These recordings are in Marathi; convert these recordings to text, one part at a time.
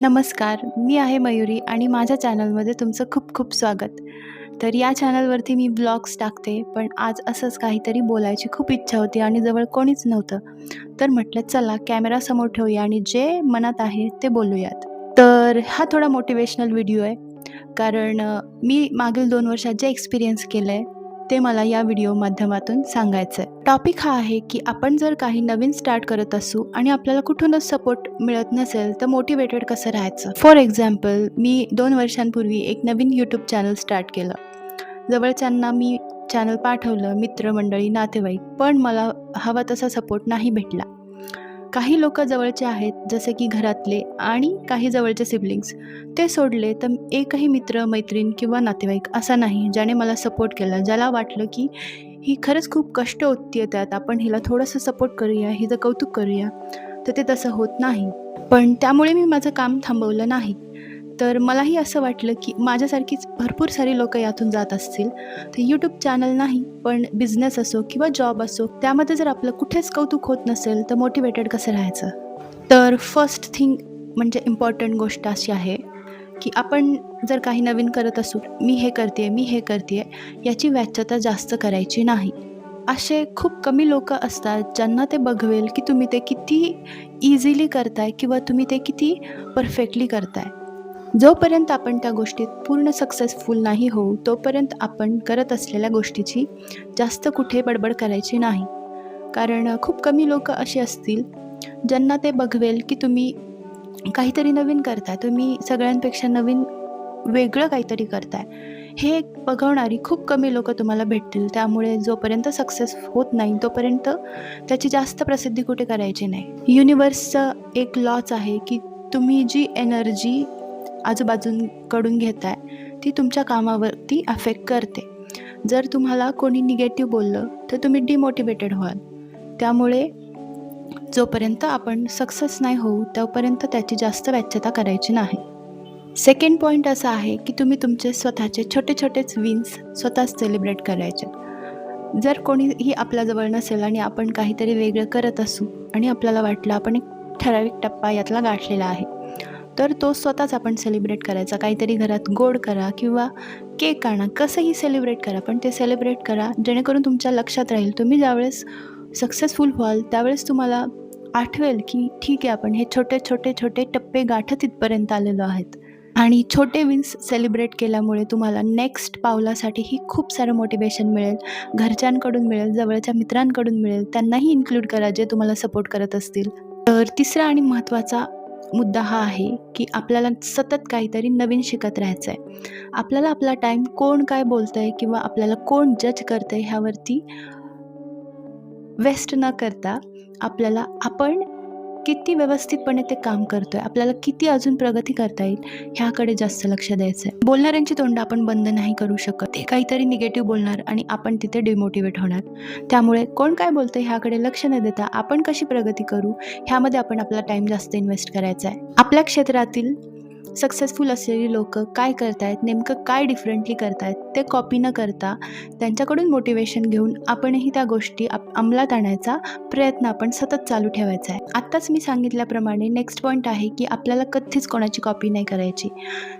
नमस्कार, मी आहे मयुरी आणि माझ्या चॅनलमध्ये तुमचं खूप खूप स्वागत. तर या चॅनलवरती मी ब्लॉग्स टाकते, पण आज असंच काहीतरी बोलायची खूप इच्छा होती आणि जवळ कोणीच नव्हतं. तर म्हटलं चला कॅमेरा समोर ठेवूया आणि जे मनात आहे ते बोलूयात. तर हा थोडा मोटिवेशनल व्हिडिओ आहे. कारण मी मागील दोन वर्षात जे एक्सपिरियन्स केलं आहे ते मला या व्हिडिओ माध्यमातून सांगायचं आहे. टॉपिक हा आहे, की आपण जर काही नवीन स्टार्ट करत असू आणि आपल्याला कुठूनच सपोर्ट मिळत नसेल, तर मोटिवेटेड कसं राहायचं? फॉर एक्झाम्पल मी दोन वर्षांपूर्वी एक नवीन यूट्यूब चॅनल स्टार्ट केलं. जवळच्यांना मी चॅनल पाठवलं, मित्रमंडळी, नातेवाईक, पण मला हवा तसा सपोर्ट नाही भेटला. काही लोक जवळचे आहेत, जसे की घरातले आणि काही जवळचे सिबलिंग्स. ते सोडले तर एकही मित्र, मैत्रीण किंवा नातेवाईक असा नाही, ज्याने मला सपोर्ट केला. ज्याला वाटलं, की ही खरंच खूप कष्ट ओततीये त्यात, आपण हिला थोडंसं सपोर्ट करूया, हिचं कौतुक करूया. तर ते तसं होत नाही. पण त्यामुळे मी माझं काम थांबवलं नाही. तर मलाही असं वाटलं, की माझ्यासारखीच भरपूर सारी लोक यातून जात असतील. तर यूट्यूब चॅनल नाही, पण बिझनेस असो किंवा जॉब असो, त्यामध्ये जर आपलं कुठेच कौतुक होत नसेल, तर मोटिवेटेड कसं राहायचं? तर फर्स्ट थिंग म्हणजे इम्पॉर्टंट गोष्ट अशी आहे, की आपण जर काही नवीन करत असू, मी हे करते मी हे करते याची व्याच्यता जास्त करायची नाही. असे खूप कमी लोकं असतात, ज्यांना ते बघवेल, की तुम्ही ते किती इझिली करताय किंवा तुम्ही ते किती परफेक्टली करताय. जोपर्यंत आपण त्या गोष्टीत पूर्ण सक्सेसफुल नाही होऊ, तोपर्यंत आपण करत असलेल्या गोष्टीची जास्त कुठे बडबड करायची नाही. कारण खूप कमी लोकं अशी असतील, ज्यांना ते बघवेल, की तुम्ही काहीतरी नवीन करताय. तुम्ही सगळ्यांपेक्षा नवीन वेगळं काहीतरी करताय. हे एक बघवणारी खूप कमी लोकं तुम्हाला भेटतील. त्यामुळे जोपर्यंत सक्सेस होत नाही, तोपर्यंत त्याची जास्त प्रसिद्धी कुठे करायची नाही. युनिवर्सचं एक लॉच आहे, की तुम्ही जी एनर्जी आजूबाजूंकडून घेताय, ती तुमच्या कामावरती अफेक्ट करते. जर तुम्हाला कोणी निगेटिव्ह बोललं, तर तुम्ही डिमोटिवेटेड व्हाल. त्यामुळे जोपर्यंत आपण सक्सेस नाही होऊ, तोपर्यंत त्याची जास्त व्याच्यता करायची नाही. सेकंड पॉईंट असा आहे, की तुम्ही तुमचे स्वतःचे छोटे-छोटेच विन्स स्वतःच सेलिब्रेट करायचे. जर कोणीही आपल्याजवळ नसेल आणि आपण काहीतरी वेगळं करत असू आणि आपल्याला वाटलं आपण एक ठराविक टप्पा यातला गाठलेला आहे, तर तो स्वतःच आपण सेलिब्रेट करायचा. काहीतरी घरात गोड करा किंवा केक आणा, कसंही सेलिब्रेट करा, पण ते सेलिब्रेट करा, जेणेकरून तुमच्या लक्षात राहील. तुम्ही ज्यावेळेस सक्सेसफुल व्हाल, त्यावेळेस तुम्हाला आठवेल, की ठीक आहे, आपण हे छोटे, छोटे, छोटे टप्पे गाठत इथपर्यंत आलेलो आहेत. आणि छोटे विन्स सेलिब्रेट केल्यामुळे तुम्हाला नेक्स्ट पावलासाठीही खूप सारं मोटिवेशन मिळेल. घरच्यांकडून मिळेल, जवळच्या मित्रांकडून मिळेल. त्यांनाही इन्क्लूड करा, जे तुम्हाला सपोर्ट करत असतील. तर तिसरा आणि महत्त्वाचा मुद्दा हा आहे, की आपल्याला सतत काहीतरी नवीन शिकत राहायचं आहे. आपल्याला आपला टाईम कोण काय बोलतंय किंवा आपल्याला कोण जज करतं आहे ह्यावरती वेस्ट न करता आपल्याला आपण किती व्यवस्थितपणे ते काम करतोय, आपल्याला किती अजून प्रगती करता येईल, ह्याकडे जास्त लक्ष द्यायचं आहे. बोलणाऱ्यांची तोंड आपण बंद नाही करू शकत. ते काहीतरी निगेटिव्ह बोलणार आणि आपण तिथे डिमोटिवेट होणार. त्यामुळे कोण काय बोलतंय ह्याकडे लक्ष न देता आपण कशी प्रगती करू, ह्यामध्ये आपण आपला टाईम जास्त इन्व्हेस्ट करायचा आहे. आपल्या क्षेत्रातील सक्सेसफुल असलेली लोकं काय करतायत, नेमकं काय डिफरंटली करतायत, ते कॉपी न करता त्यांच्याकडून मोटिवेशन घेऊन आपणही त्या गोष्टी आप अंमलात आणायचा प्रयत्न आपण सतत चालू ठेवायचा आहे. आत्ताच मी सांगितल्याप्रमाणे नेक्स्ट पॉईंट आहे, की आपल्याला कधीच कोणाची कॉपी नाही करायची.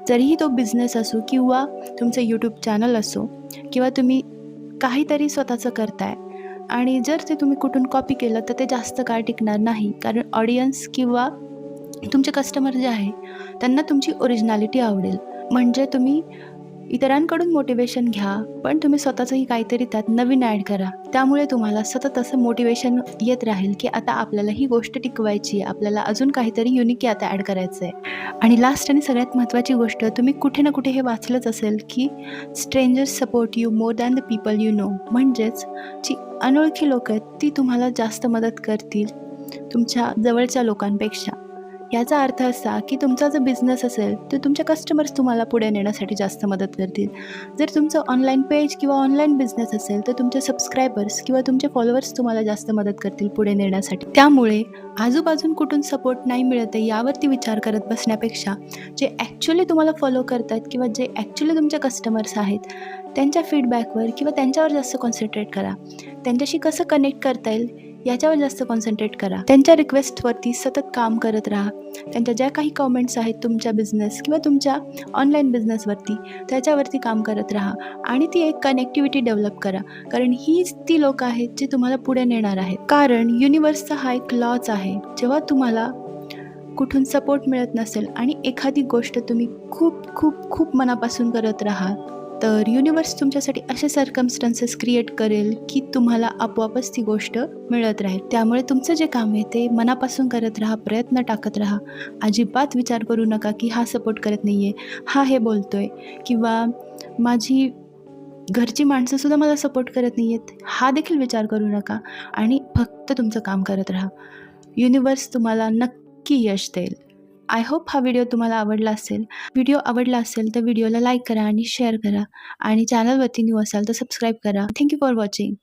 जरीही तो बिझनेस असो किंवा तुमचं यूट्यूब चॅनल असो किंवा तुम्ही काहीतरी स्वतःचं करताय आणि जर ते तुम्ही कुठून कॉपी केलं, तर ते जास्त काळ टिकणार नाही. कारण ऑडियन्स किंवा तुमचे कस्टमर जे आहे, त्यांना तुमची ओरिजिनॅलिटी आवडेल. म्हणजे तुम्ही इतरांकडून मोटिवेशन घ्या, पण तुम्ही स्वतःचंही काहीतरी त्यात नवीन ॲड करा. त्यामुळे तुम्हाला सतत असं मोटिवेशन येत राहील, की आता आपल्याला ही गोष्ट टिकवायची आहे. आपल्याला अजून काहीतरी युनिक आता ॲड करायचं आहे. आणि लास्ट आणि सगळ्यात महत्त्वाची गोष्ट, तुम्ही कुठे ना कुठे हे वाचलंच असेल, की strangers support you more than the people you know. म्हणजेच जी अनोळखी लोकं आहेत, ती तुम्हाला जास्त मदत करतील तुमच्या जवळच्या लोकांपेक्षा. याचा अर्थ असा, की तुमचा जो बिझनेस असेल, तर तुमचे कस्टमर्स तुम्हाला पुढे नेण्यासाठी जास्त मदत करतील. जर तुमचं ऑनलाईन पेज किंवा ऑनलाईन बिझनेस असेल, तर तुमचे सबस्क्रायबर्स किंवा तुमचे फॉलोअर्स तुम्हाला जास्त मदत करतील पुढे नेण्यासाठी. त्यामुळे आजूबाजून कुठून सपोर्ट नाही मिळत आहे, यावरती विचार करत बसण्यापेक्षा जे ॲक्च्युली तुम्हाला फॉलो करतात किंवा जे ॲक्च्युअली तुमचे कस्टमर्स आहेत, त्यांच्या फीडबॅकवर किंवा त्यांच्यावर जास्त कॉन्सन्ट्रेट करा. त्यांच्याशी कसं कनेक्ट करता येईल, याच्यावर जास्त कॉन्सन्ट्रेट करा. त्यांच्या रिक्वेस्टवरती सतत काम करत राहा. त्यांच्या ज्या काही कमेंट्स आहेत तुमच्या बिझनेस किंवा तुमच्या ऑनलाईन बिझनेसवरती त्याच्यावरती काम करत राहा. आणि ती एक कनेक्टिव्हिटी डेव्हलप करा. कारण हीच ती लोक आहेत जी तुम्हाला पुढे नेणार आहेत. कारण युनिवर्सचा हा एक लॉच आहे. जेव्हा तुम्हाला कुठून सपोर्ट मिळत नसेल आणि एखादी गोष्ट तुम्ही खूप खूप खूप मनापासून करत राहाल तर युनिवर्स तुमच्यासाठी असे सर्कमस्टन्सेस क्रिएट करेल की तुम्हाला आपोआपच ती गोष्ट मिळत राहील. त्यामुळे तुमचं जे काम आहे ते मनापासून करत राहा प्रयत्न टाकत राहा. अजिबात विचार करू नका की हा सपोर्ट करत नाही आहे हा हे बोलतो आहे किंवा माझी घरची माणसंसुद्धा मला सपोर्ट करत नाही आहेत हा देखील विचार करू नका आणि फक्त तुमचं काम करत राहा. युनिवर्स तुम्हाला नक्की यश देईल. आय होप हा व्हिडिओ तुम्हाला आवडला असेल. व्हिडिओ आवडला असेल तर व्हिडिओला लाईक करा आणि शेअर करा. आणि चॅनलवरती न्यू असाल तर सबस्क्राईब करा. Thank you for watching